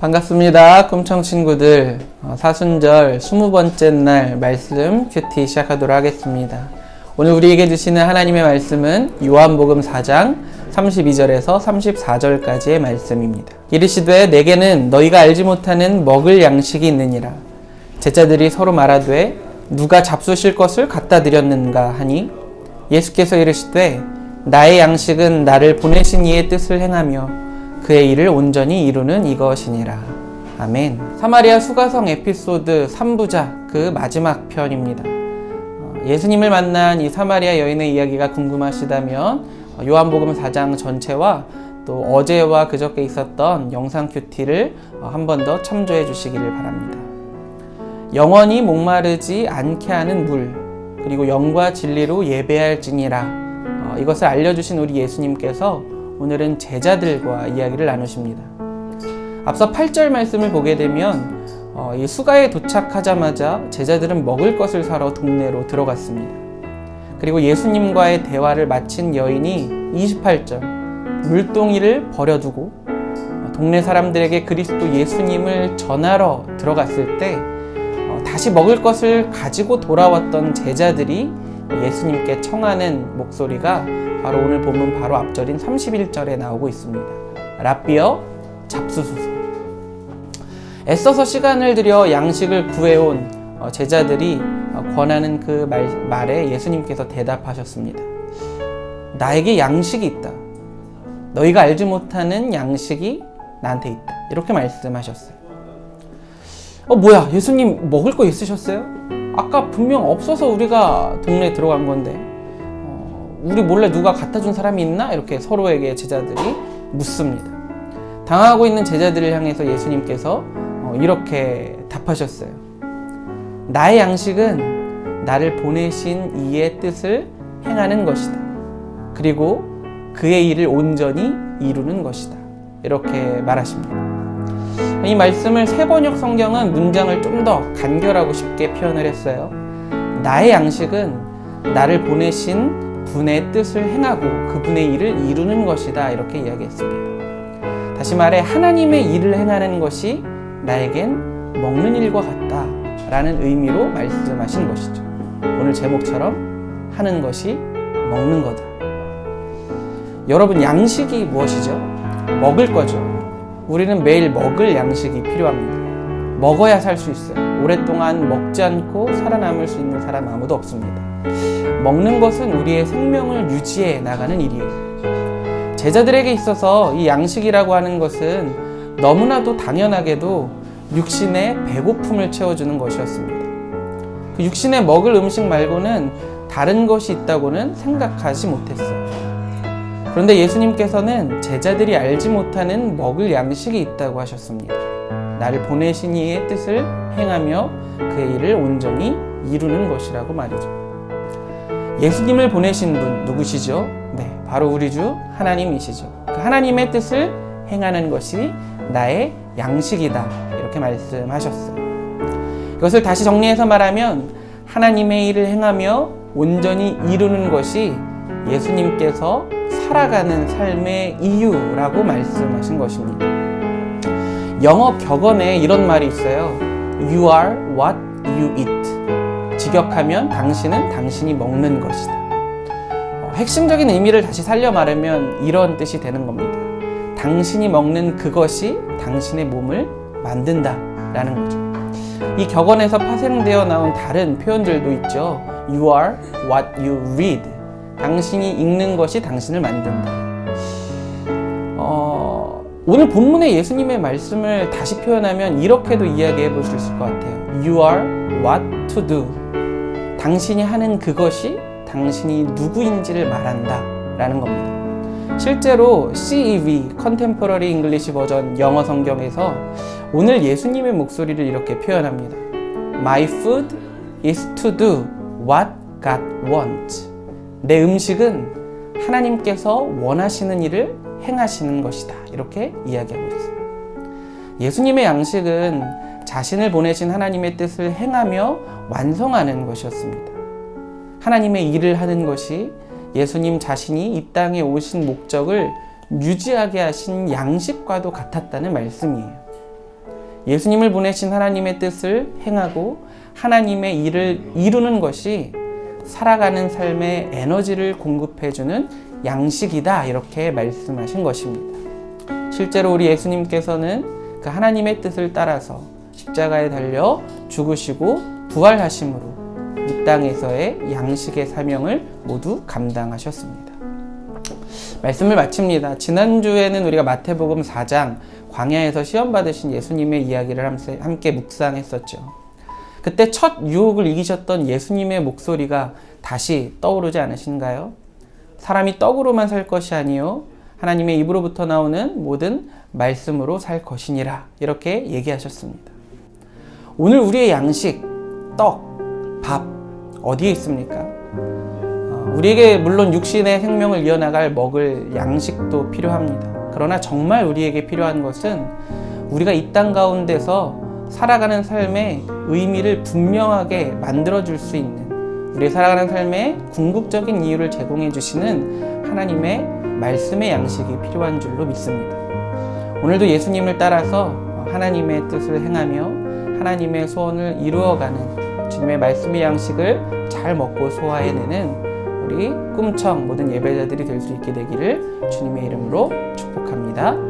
반갑습니다. 꿈청 친구들. 어, 사순절 20번째 날 말씀 큐티 시작하도록 하겠습니다. 오늘 우리에게 주시는 하나님의 말씀은 요한복음 4장 32절에서 34절까지의 말씀입니다. 이르시되 내게는 너희가 알지 못하는 먹을 양식이 있느니라. 제자들이 서로 말하되 누가 잡수실 것을 갖다 드렸는가 하니 예수께서 이르시되 나의 양식은 나를 보내신 이의 뜻을 행하며 그의 일을 온전히 이루는 이것이니라. 아멘. 사마리아 수가성 에피소드 3부작 그 마지막 편입니다. 어, 예수님을 만난 이 사마리아 여인의 이야기가 궁금하시다면 어, 요한복음 4장 전체와 또 어제와 그저께 있었던 영상 큐티를 어, 한번 더 참조해 주시기를 바랍니다. 영원히 목마르지 않게 하는 물, 그리고 영과 진리로 예배할지니라. 이것을 알려주신 우리 예수님께서 오늘은 제자들과 이야기를 나누십니다. 앞서 8절 말씀을 보게 되면 어, 이 수가에 도착하자마자 제자들은 먹을 것을 사러 동네로 들어갔습니다. 그리고 예수님과의 대화를 마친 여인이 28절 물동이를 버려두고 어, 동네 사람들에게 그리스도 예수님을 전하러 들어갔을 때 어, 다시 먹을 것을 가지고 돌아왔던 제자들이 예수님께 청하는 목소리가 바로 오늘 본문 바로 앞절인 31절에 나오고 있습니다. 라비어 잡수소서. 애써서 시간을 들여 양식을 구해온 어, 제자들이 어, 권하는 그 말, 말에 예수님께서 대답하셨습니다. 나에게 양식이 있다. 너희가 알지 못하는 양식이 나한테 있다. 이렇게 말씀하셨어요. 어, 뭐야? 예수님 먹을 거 있으셨어요? 아까 분명 없어서 우리가 동네에 들어간 건데, 어, 우리 몰래 누가 갖다 준 사람이 있나? 이렇게 서로에게 제자들이 묻습니다. 당하고 있는 제자들을 향해서 예수님께서 어, 이렇게 답하셨어요. 나의 양식은 나를 보내신 이의 뜻을 행하는 것이다. 그리고 그의 일을 온전히 이루는 것이다. 이렇게 말하십니다. 이 말씀을 세번역 성경은 문장을 좀 더 간결하고 쉽게 표현을 했어요. 나의 양식은 나를 보내신 분의 뜻을 행하고 그분의 일을 이루는 것이다. 이렇게 이야기했습니다. 다시 말해 하나님의 일을 행하는 것이 나에겐 먹는 일과 같다. 라는 의미로 말씀하신 것이죠. 오늘 제목처럼 하는 것이 먹는 거다. 여러분 양식이 무엇이죠? 먹을 거죠. 우리는 매일 먹을 양식이 필요합니다. 먹어야 살 수 있어요. 오랫동안 먹지 않고 살아남을 수 있는 사람 아무도 없습니다. 먹는 것은 우리의 생명을 유지해 나가는 일이에요. 제자들에게 있어서 이 양식이라고 하는 것은 너무나도 당연하게도 육신의 배고픔을 채워주는 것이었습니다. 그 육신에 먹을 음식 말고는 다른 것이 있다고는 생각하지 못했어요. 그런데 예수님께서는 제자들이 알지 못하는 먹을 양식이 있다고 하셨습니다. 나를 보내신 이의 뜻을 행하며 그의 일을 온전히 이루는 것이라고 말이죠. 예수님을 보내신 분 누구시죠? 네, 바로 우리 주 하나님이시죠. 그 하나님의 뜻을 행하는 것이 나의 양식이다. 이렇게 말씀하셨어요. 이것을 다시 정리해서 말하면 하나님의 일을 행하며 온전히 이루는 것이 예수님께서 살아가는 삶의 이유라고 말씀하신 것입니다. 영어 격언에 이런 말이 있어요. You are what you eat. 직역하면 당신은 당신이 먹는 것이다. 어, 핵심적인 의미를 다시 살려 말하면 이런 뜻이 되는 겁니다. 당신이 먹는 그것이 당신의 몸을 만든다. 라는 거죠. 이 격언에서 파생되어 나온 다른 표현들도 있죠. You are what you read. 당신이 읽는 것이 당신을 만든다. 어, 오늘 본문의 예수님의 말씀을 다시 표현하면 이렇게도 이야기해 볼 수 있을 것 같아요. You are what to do. 당신이 하는 그것이 당신이 누구인지를 말한다. 라는 겁니다. 실제로 CEV, Contemporary English 버전 영어 성경에서 오늘 예수님의 목소리를 이렇게 표현합니다. My food is to do what God wants. 내 음식은 하나님께서 원하시는 일을 행하시는 것이다. 이렇게 이야기하고 있어요. 예수님의 양식은 자신을 보내신 하나님의 뜻을 행하며 완성하는 것이었습니다. 하나님의 일을 하는 것이 예수님 자신이 이 땅에 오신 목적을 유지하게 하신 양식과도 같았다는 말씀이에요. 예수님을 보내신 하나님의 뜻을 행하고 하나님의 일을 이루는 것이 살아가는 삶의 에너지를 공급해주는 양식이다. 이렇게 말씀하신 것입니다. 실제로 우리 예수님께서는 그 하나님의 뜻을 따라서 십자가에 달려 죽으시고 부활하심으로 이 땅에서의 양식의 사명을 모두 감당하셨습니다. 말씀을 마칩니다. 지난주에는 우리가 마태복음 4장 광야에서 시험 받으신 예수님의 이야기를 함께- 묵상했었죠. 그때 첫 유혹을 이기셨던 예수님의 목소리가 다시 떠오르지 않으신가요? 사람이 떡으로만 살 것이 아니요 하나님의 입으로부터 나오는 모든 말씀으로 살 것이니라 이렇게 얘기하셨습니다. 오늘 우리의 양식, 떡, 밥 어디에 있습니까? 어, 우리에게 물론 육신의 생명을 이어나갈 먹을 양식도 필요합니다. 그러나 정말 우리에게 필요한 것은 우리가 이 땅 가운데서 살아가는 삶의 의미를 분명하게 만들어줄 수 있는 우리 살아가는 삶의 궁극적인 이유를 제공해 주시는 하나님의 말씀의 양식이 필요한 줄로 믿습니다. 오늘도 예수님을 따라서 하나님의 뜻을 행하며 하나님의 소원을 이루어가는 주님의 말씀의 양식을 잘 먹고 소화해내는 우리 꿈청 모든 예배자들이 될 수 있게 되기를 주님의 이름으로 축복합니다.